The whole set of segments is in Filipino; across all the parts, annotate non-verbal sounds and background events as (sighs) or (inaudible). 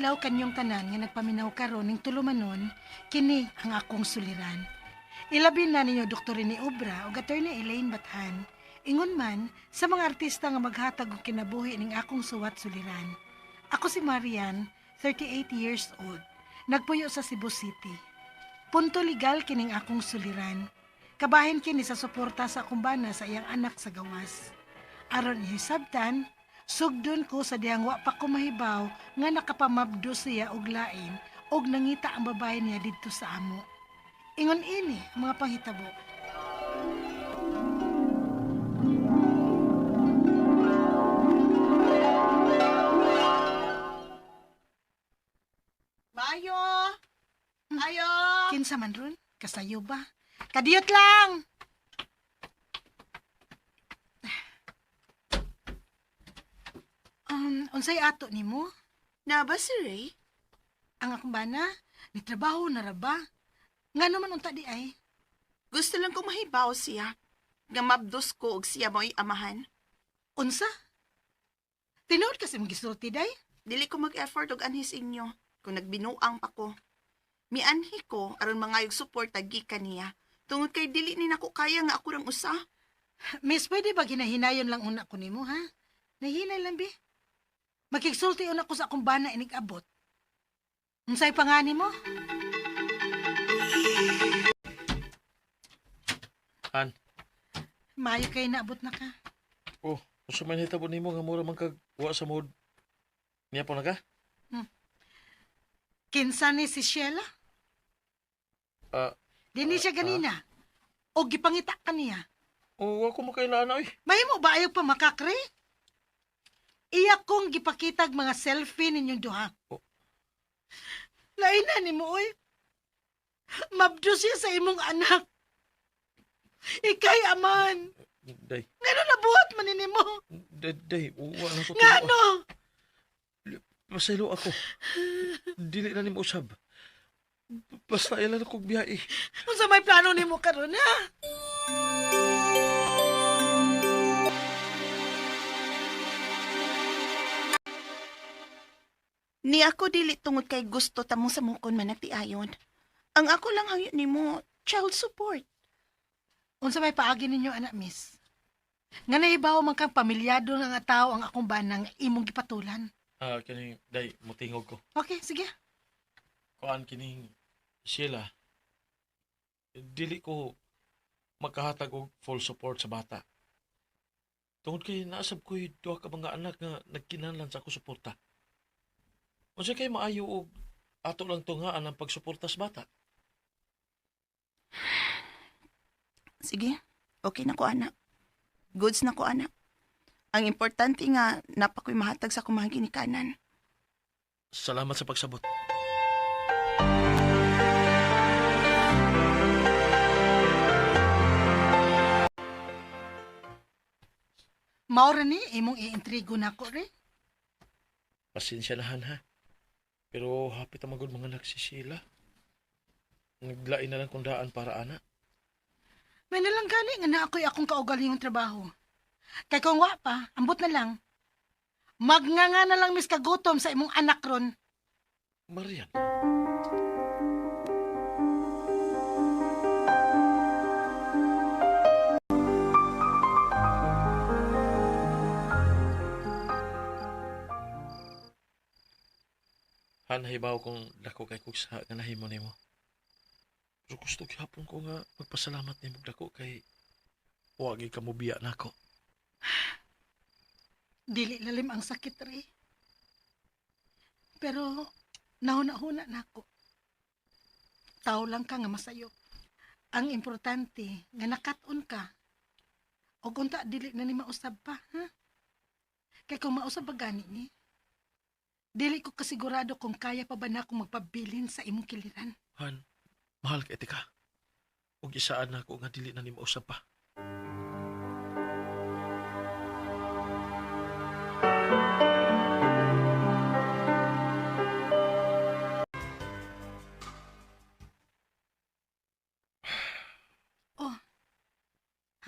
adlaw kanyong tanan nga nagpaminaw karon ning tulumanon, kini ang akong suliran. Ilabi na ninyo Dr. ni Obra o Attorney Elaine Bathan. Ingon man sa mga artista nga maghatag og kinabuhi ning akong suwat suliran. Ako si Marian, 38 years old. Nagpuyo sa Cebu City. Punto legal kining akong suliran. Kabahin kini sa suporta sa akong bana sa iyang anak sa gawas. Aron ihisabtan, sugdon ko sa dihang wa pa ko mahibaw nga nakapamabdo siya og lain og nangita ang babae niya didto sa amo. Ingon ini mga panghitabo. Mayo! Ayo! Kinsa man ron? Kasayo ba? Kadiyot lang! Unsay ato nimo? Na ba si Ray? Ang akong bana, ni trabaho na ra ba? Nga naman unta di ay. Gusto lang kong mahibaw siya. Nga mabdos ko og siya mo'y amahan. Unsa? Tinuod kasi mong gisulti day? Dili ko mag-effort og anhis inyo kung nagbinuang pa ko. Mianhi ko aron mangayog support gikan niya. Tungod kay dili ni nako kaya nga ako rang usa. Miss, pwede ba ginahinayon lang una ko nimo, ha? Nahinay lang, bi. Makigsulti una ko sa akong bana inig abot. Unsay pangani mo? Han, Mayo kay naabot na ka. oh, usa man hitabo nimo nga mura man kag wa sa mood. Niya po na ka? Kinsa ni si Sheila? Ah, Dini siya ganina. O gipangita ka niya. oh, wa ko makailan oy. Mahimo ba ayaw pa makakre? Iya kong gipakitag mga selfie ninyong duha. Oh. Lain na ni mo, oy. Mabdo siya sa imong anak. Ikay aman. Day, Ngano nabuhat man ni mo? day, day, wa na ko Ngano? Masaylo ako. Dili na nimo usab. Basta ilan akong biyahe. Unsa may plano nimo karon ha? Ni ako dili tungod kay gusto ta mo sa mukon man nagtiayon. Ang ako lang hangyo nimo child support. Unsa may paagi ninyo anak miss? Nga naibaw man kang pamilyado nga tao ang akong banang imong gipatulan. Ah, kini day mutingog ko. Okay, sige. Kuan kining Sheila. Dili ko makahatag og full support sa bata. Tungod kay naasab ko'y duha ka mga anak nga nagkinahanglan sa ako suporta. Unsa kay maayo og ato lang tunghaan ang pagsuporta sa bata? Sige, okay na ko anak. Goods na ko anak. Ang importante nga napakoy mahatag sa kumahagi ni kanan. Salamat sa pagsabot. Maura ni imong iintrigo nako rin. Pasensya na han ha. Pero hapit ang magod mga anak si Sheila. Naglain na lang kung daan para ana. May nalang gani nga na ako'y akong kaugalingong trabaho. Kay kung wa pa, ambot na lang. Magnganga na lang mis kagutom sa imong anak ron. Marian. Han, hibaw kong dako kay kog sa nga nahimo nimo. Pero gusto gyapon ko nga magpasalamat nimo dako kay wagi ka mo biya nako. (sighs) Dili lalim ang sakit ri. Pero nahuna-huna na ako. Tao lang ka nga masayop. Ang importante nga nakaton ka. O kung ta dili na ni mausab pa, ha? Kay kung mausab ba gani ni, dili ko kasigurado kung kaya pa ba na akong magpabilin sa imong kiliran. Han, mahal ka etika. Ug isaan na ako nga dili na nimo usab pa.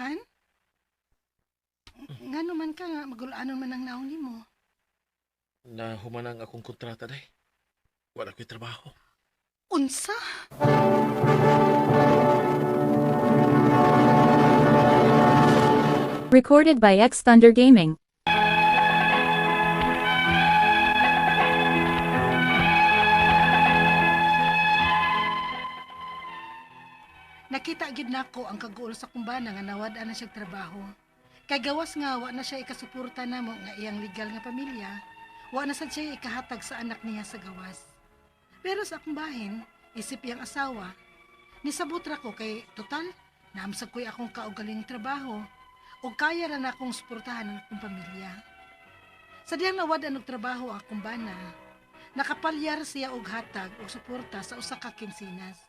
Han? Nga naman ka nga, magulaanon man ang naon mo. Na humanang akong kontrata day. Wala ko'y trabaho. Unsa? Recorded by X Thunder Gaming. Nakita gid nako ang kaguol sa kumbana nga nawad na siya trabaho. Kay gawas nga wa na siya ikasuporta namo nga iyang legal nga pamilya, wa na sad siya ikahatag sa anak niya sa gawas. Pero sa akong bahin, isip iyang asawa, nisabot ra ko kay total naamsag ko'y akong kaugaling trabaho o kaya ra na akong suportahan ang akong pamilya. Sa diyang nawad ang trabaho akong bana, nakapalyar siya og hatag o suporta sa usa ka kinsinas.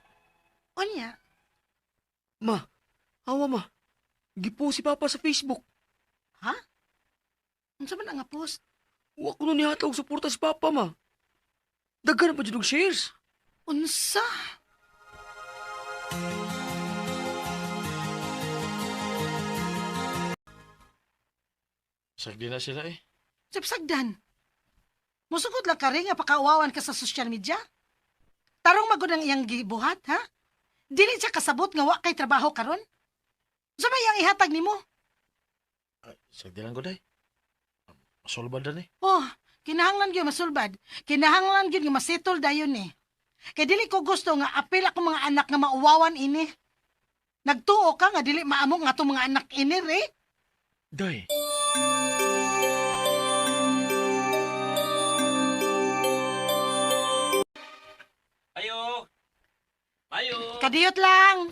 Onya, Ma, awa ma. Gipo si Papa sa Facebook. unsa man ang nga post? Wa ko nun nihatag og suporta si Papa, ma. Daghan pa dyan og shares. Unsa? Sagdi na sila eh. Sapsagdan. Musugod lang ka rin nga pakauwawan ka sa social media? Tarong magod ang iyang gibuhat, ha? Dili siya kasabot nga wa kay trabaho karon. Sa ba iyang ihatag nimo? Ay, sagdi lang ko day. Masulban na eh. Oh, kinahanglan gyud masulbad. Kinahanglan gyud nga masitol dayon eh. Kay dili ko gusto nga apil ako mga anak nga mauwawan ini. Nagtuo ka nga dili maamo nga to mga anak ini re. Day. Ayo! Ayo! Kadiyot lang.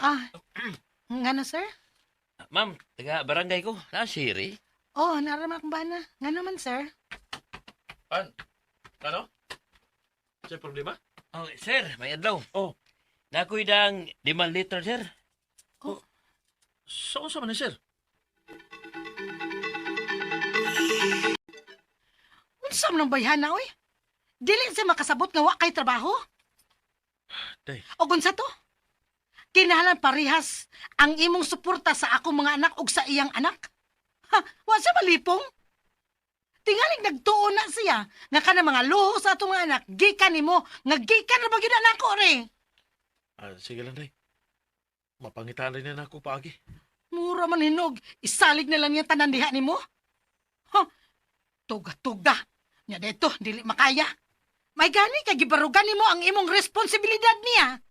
Ah, (clears throat) ngano sir? Ma'am, taga barangay ko. Na, Siri. Oh, naramak ba na? Nga naman, sir? Pan. Ano? Sa problema? Oh, sir, may adlaw. Oh. Nakoy dang 5 liter, sir. Saan sa man sir? Unsa man ang bayhana, oy? Dili siya makasabot nga wa kay trabaho. Day. O unsa to? Kinahanglan parihas ang imong suporta sa akong mga anak ug sa iyang anak. Ha, wa siya malipong. Tingaling nagtuo na siya nga kana mga luho sa atong mga anak gikan nimo nga gikan ra ba gyud anak ko re. Ah, sige lang day. Mapangitaan rin na ako paagi. Mura man hinog, isalig na lang yung tanan diha nimo. Ha, tuga-tuga. Nya dito, dili makaya. May gani kay gibarugan nimo ang imong responsibilidad niya.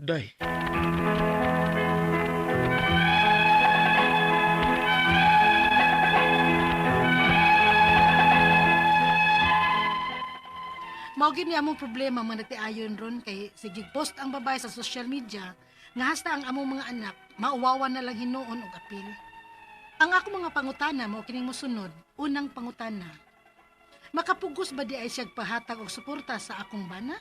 Day. Mao gid among problema man nagtiayon ron kay sige post ang babae sa social media nga hasta ang among mga anak mauwawan na lang hinuon og apil. Ang ako mga pangutana mao kining mosunod, unang pangutana. Makapugos ba di ay siya pahatag og suporta sa akong bana?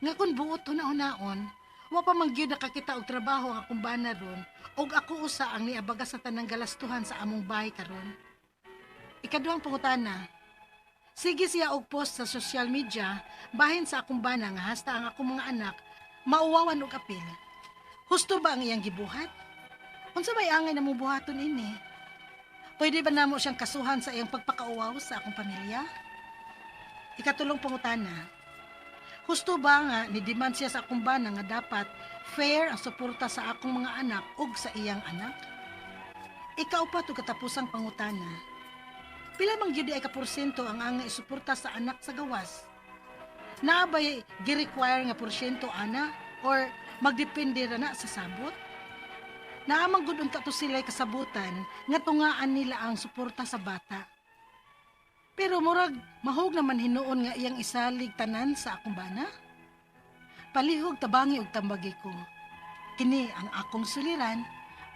Nga kun buot una-unaon, wa pa man nakakita og trabaho ang akong bana ron og ako usa ang niabaga sa tanang galastuhan sa among bahay karon. Ikaduhang pangutana, Sige siya og post sa social media bahin sa akong bana nga hasta ang akong mga anak mauwawan og apil. Husto ba ang iyang gibuhat? Unsa may angay na mo buhaton ini? Pwede ba namo siyang kasuhan sa iyang pagpakauwaw sa akong pamilya? Ikatulong pangutana. Husto ba nga ni demand siya sa akong bana nga dapat fair ang suporta sa akong mga anak ug sa iyang anak? Ikaw pa to katapusang pangutana. Pila mang gyud ay ka porsyento ang angay isuporta sa anak sa gawas? Naa ba'y gi-require nga porsyento ana or magdepende ra na sa sabot? Naamang gud unta to sila kasabutan nga tungaan nila ang suporta sa bata. Pero murag mahog naman hinuon nga iyang isalig tanan sa akong bana. Palihog tabangi og tambagi ko. Kini ang akong suliran,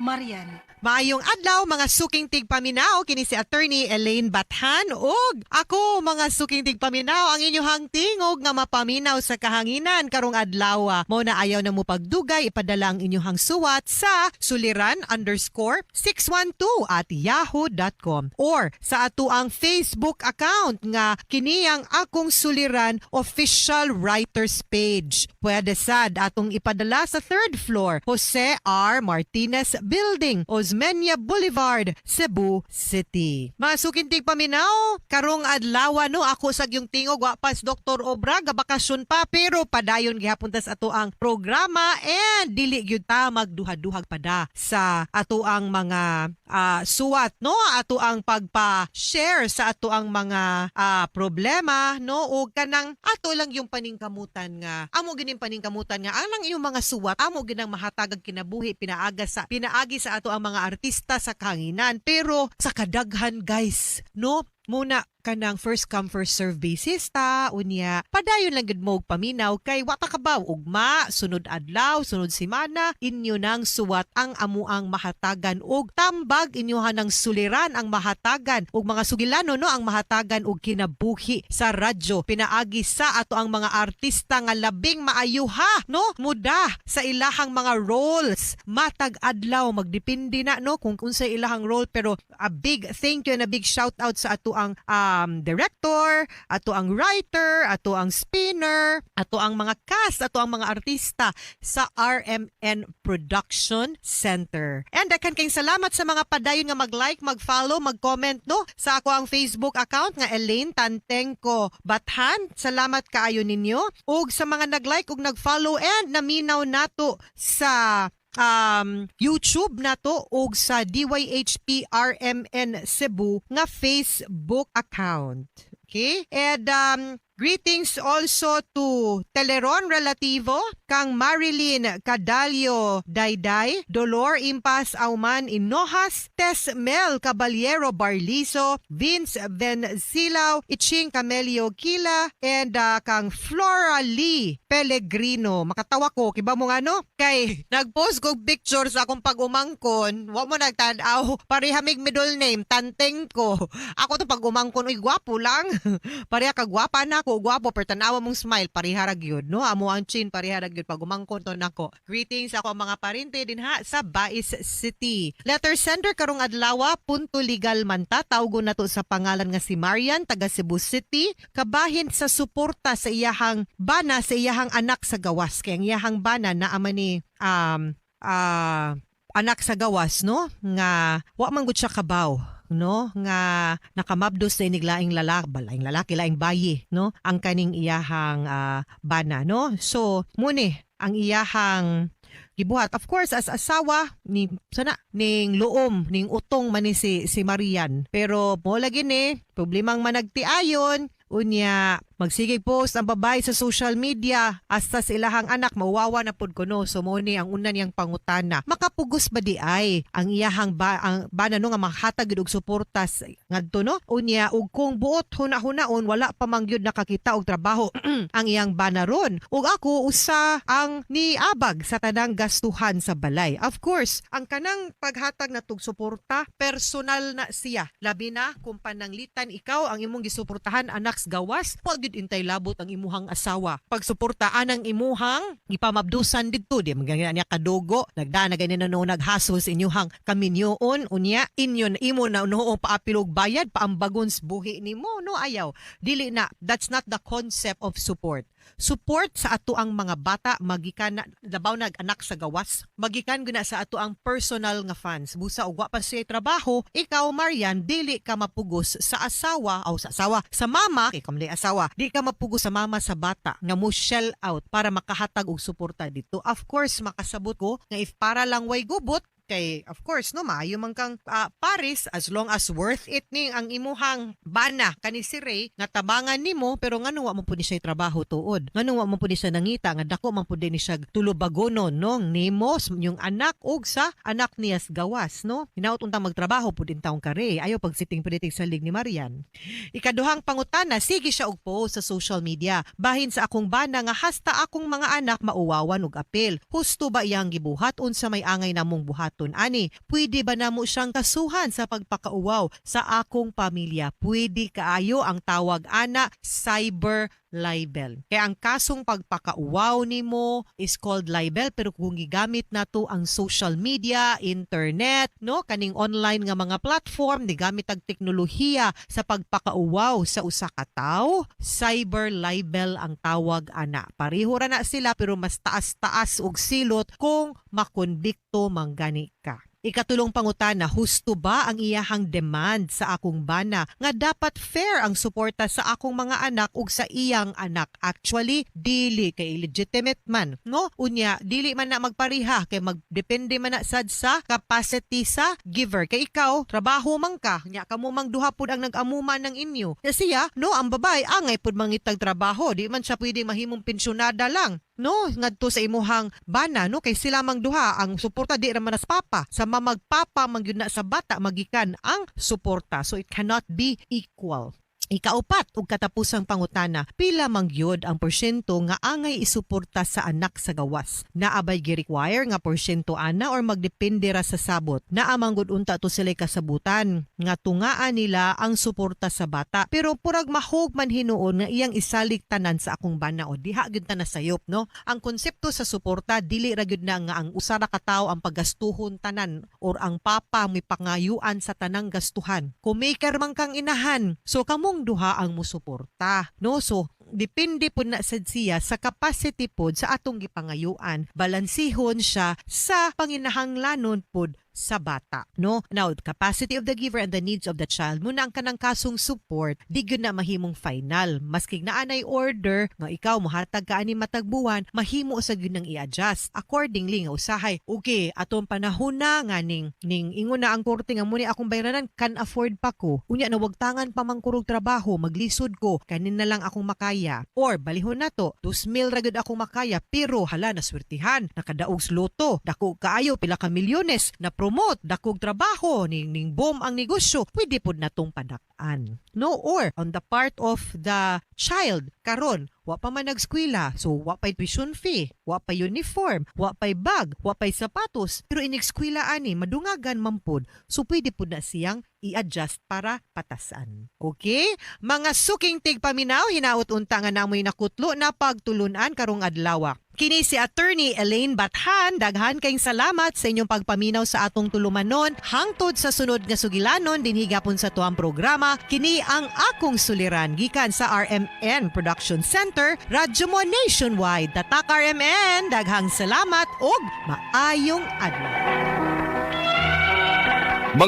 Marian. Maayong adlaw mga suking tigpaminaw kini si attorney Elaine Bathan ug ako mga suking tigpaminaw ang inyong tingog nga mapaminaw sa kahanginan karong adlaw. Mo na ayaw na mo pagdugay ipadala ang inyong suwat sa suliran underscore 612 at yahoo.com or sa ato ang Facebook account nga kiniyang akong suliran official writers page. Pwede sad atong ipadala sa third floor Jose R. Martinez Building, Osmeña Boulevard, Cebu City. Masukintig paminaw, karong adlaw no ako sa yung tingog wa pas Dr. Obra gabakasyon pa pero padayon gihapon ato ang programa and dili gyud ta magduha-duhag pada sa ato ang mga ah, suwat no ato ang pagpa-share sa ato ang mga ah, problema no ug kanang ato lang yung paningkamutan nga amo gining paningkamutan nga ang lang iyong mga suwat amo ginang mahatagag kinabuhi pinaaga sa pinaagi sa ato ang mga artista sa kahanginan pero sa kadaghan guys no muna kanang first come first serve basis ta. Unya padayon lang gid mo paminaw kay wa ta kabaw. Ugma sunod adlaw sunod semana inyo nang suwat ang amuang mahatagan. Og tambag inyohan ng suliran ang mahatagan. Og mga sugilano no ang mahatagan og kinabuhi sa radyo. Pinaagi sa ato ang mga artista nga labing maayuha no? Muda sa ilahang mga roles. Matag adlaw magdepende na no kung unsay ilahang role. Pero a big thank you and a big shout out sa ato ang um, director, ato ang writer, ato ang spinner, ato ang mga cast, ato ang mga artista sa RMN Production Center. And akan kayong salamat sa mga padayon nga mag-like, mag-follow, mag-comment no sa ako ang Facebook account nga Elaine Tantenko Bathan. Salamat kaayo ninyo. Ug sa mga nag-like ug nag-follow and naminaw nato sa um, YouTube na to ug sa DYHP RMN Cebu nga Facebook account. Okay? And um, greetings also to Teleron Relativo, kang Marilyn Cadallo Dayday, Dolor Impas Auman Inohas, Tess Mel Caballero Barlizo, Vince Vencilao, Iching Camelio Kila, and uh, kang Flora Lee Pellegrino. Makatawa ko, kiba mo nga no? Kay, nag-post ko picture sa akong pag-umangkon, wa mo nagtanaw, parehamig middle name, tanteng ko. Ako to pag-umangkon, uy, gwapo lang. (laughs) pareha ka gwapa na ako, gwapo, pero tanawa mong smile, pareharag yun, no? Amo ang chin, pareharag yun, pag umangkon to nako. Greetings ako mga parinte din ha, sa Bais City. Letter sender karong adlawa, punto legal man ta, tawgo na to sa pangalan nga si Marian, taga Cebu City, kabahin sa suporta sa iyahang bana, sa iyahang anak sa gawas. Kaya ang iyahang bana na ama ni, um, ah, anak sa gawas, no? Nga, wa man gud siya kabaw no nga nakamabdos sa iniglaing lalaki balaing lalaki laing bayi no ang kaning iyahang ah, bana no? So muni ang iyahang gibuhat. Of course as asawa ni sana ning luom ning utong man si si Marian. Pero mo lagi ni problemang managtiayon unya magsigig post ang babae sa social media. Hasta sa ilahang anak mauwawa na pud kuno so mo ni ang una niyang pangutana. Makapugos ba di ay? Ang iyahang ba ang bana no nga makahatag gid og suporta ngadto no? Unya ug kung buot huna-hunaon wala pa man gyud nakakita og trabaho (clears throat) ang iyang bana ron. Ug ako usa ang niabag sa tanang gastuhan sa balay. Of course ang kanang paghatag na tug suporta personal na siya. Labi na kung pananglitan ikaw ang imong gisuportahan anaks gawas wa gyud intay labot ang imuhang asawa. Pagsuportaan ang imuhang ipamabdusan didto di magana niya kadugo nagda na ganina no naghasol inyuhang kaminyoon. Unya inyo na imo na noo paapilog bayad paambagon buhi nimo no ayaw. Dili na that's not the concept of support support sa ato ang mga bata magikan na labaw nag anak sa gawas. Magikan guna sa ato ang personal nga fans. Busa og wa pa siya trabaho. Ikaw Marian dili ka mapugos sa asawa o sa asawa sa mama ikaw man asawa di ka mapugos sa mama sa bata nga mo shell out para makahatag og suporta dito. Of course makasabot ko nga if para lang way gubot kay of course no maayo man kang ah, paris as long as worth it ning ang imuhang bana kani si Ray nga tabangan nimo pero ngano wa man pud ni siya trabaho tuod. Ngano wa man pud ni siya nangita nga dako man pud ni siya tulubagonon no nimo yung anak ug sa anak niya gawas no. Hinaut unta magtrabaho pud in taong kare ayo pag siting peditig sa lig ni Marian. Ikaduhang pangutana sige siya og post sa social media. Bahin sa akong bana nga hasta akong mga anak mauwawan og apel husto ba iyang gibuhat? Unsa may angay namong buhaton ani pwede ba namo siyang kasuhan sa pagpakauwaw sa akong pamilya? Pwede kaayo ang tawag ana cyber libel. Kaya ang kasong pagpakauwaw nimo is called libel pero kung gigamit na to ang social media, internet, no, kaning online nga mga platform, ni gamit ang teknolohiya sa pagpakauwaw sa usa ka tawo, cyber libel ang tawag ana. Pareho ra na sila pero mas taas-taas og silot kung makondikto manggani ka. Ikatulong pangutana, husto ba ang iyahang demand sa akong bana nga dapat fair ang suporta sa akong mga anak ug sa iyang anak? Actually, dili kay legitimate man, no? Unya, dili man na magpariha kay magdepende man na sad sa capacity sa giver. Kay ikaw, trabaho man ka, nya kamo mang duha pud ang nag-amuma ng inyo. Na siya, no, ang babae angay pud mangitag trabaho, di man siya pwedeng mahimong pensyonada lang no? Ngadto sa imuhang bana no? Kay sila mang duha ang suporta di ra man as papa. Sa mamagpapa man na sa bata magikan ang suporta. So it cannot be equal Ikaupat ug katapusang pangutana, pila man gyud ang porsyento nga angay isuporta sa anak sa gawas? Naabay gi-require nga porsyento ana or magdepende ra sa sabot? Naamang gud unta to sila kasabutan nga tungaan nila ang suporta sa bata. Pero purag mahog man hinuon nga iyang isalig tanan sa akong bana o diha gyud ta nasayop no. Ang konsepto sa suporta dili ra gyud na nga ang usa ra ka tawo ang pagastuhon tanan or ang papa may pangayuan sa tanang gastuhan. May man kang inahan, so kamong duha ang musuporta. No? So, depende po na sad siya sa capacity pod sa atong gipangayuan. Balansihon siya sa panginahanglanon pod sa bata. No? Now, capacity of the giver and the needs of the child, muna ang kanang kasong support, di gyud na mahimong final. Maski naanay order, nga ikaw mohatag ka ani matagbuwan, mahimo sa gyud nang i-adjust. Accordingly, nga usahay, okay, atong panahon na nga ning, ning ingon na ang korte nga muni akong bayranan, can afford pa ko. Unya na wag tangan pa man kurog trabaho, maglisod ko, kanin na lang akong makaya. Or, balihon na to, 2,000 ragod akong makaya, pero hala, naswertihan, nakadaog loto, dako kaayo, pila ka milyones, na promote dakog trabaho ning ning boom ang negosyo pwede pod natong padak-an no or on the part of the child karon wa pa man nagskwela so wa pay tuition fee wa pa uniform wa pay bag wa pay sapatos pero inegskwela ani madungagan man pod so pwede pod na siyang i-adjust para patasan. Okay? Mga suking tigpaminaw, hinaut unta nga namoy nakutlo na pagtulunan karong adlaw. Kini si Attorney Elaine Bathan, daghan kayong salamat sa inyong pagpaminaw sa atong tulumanon. Hangtod sa sunod nga sugilanon, dinhigapon sa tuang programa, kini ang akong suliran gikan sa RMN Production Center, Radyo Mo Nationwide. Tatak RMN, daghang salamat ug maayong adlaw.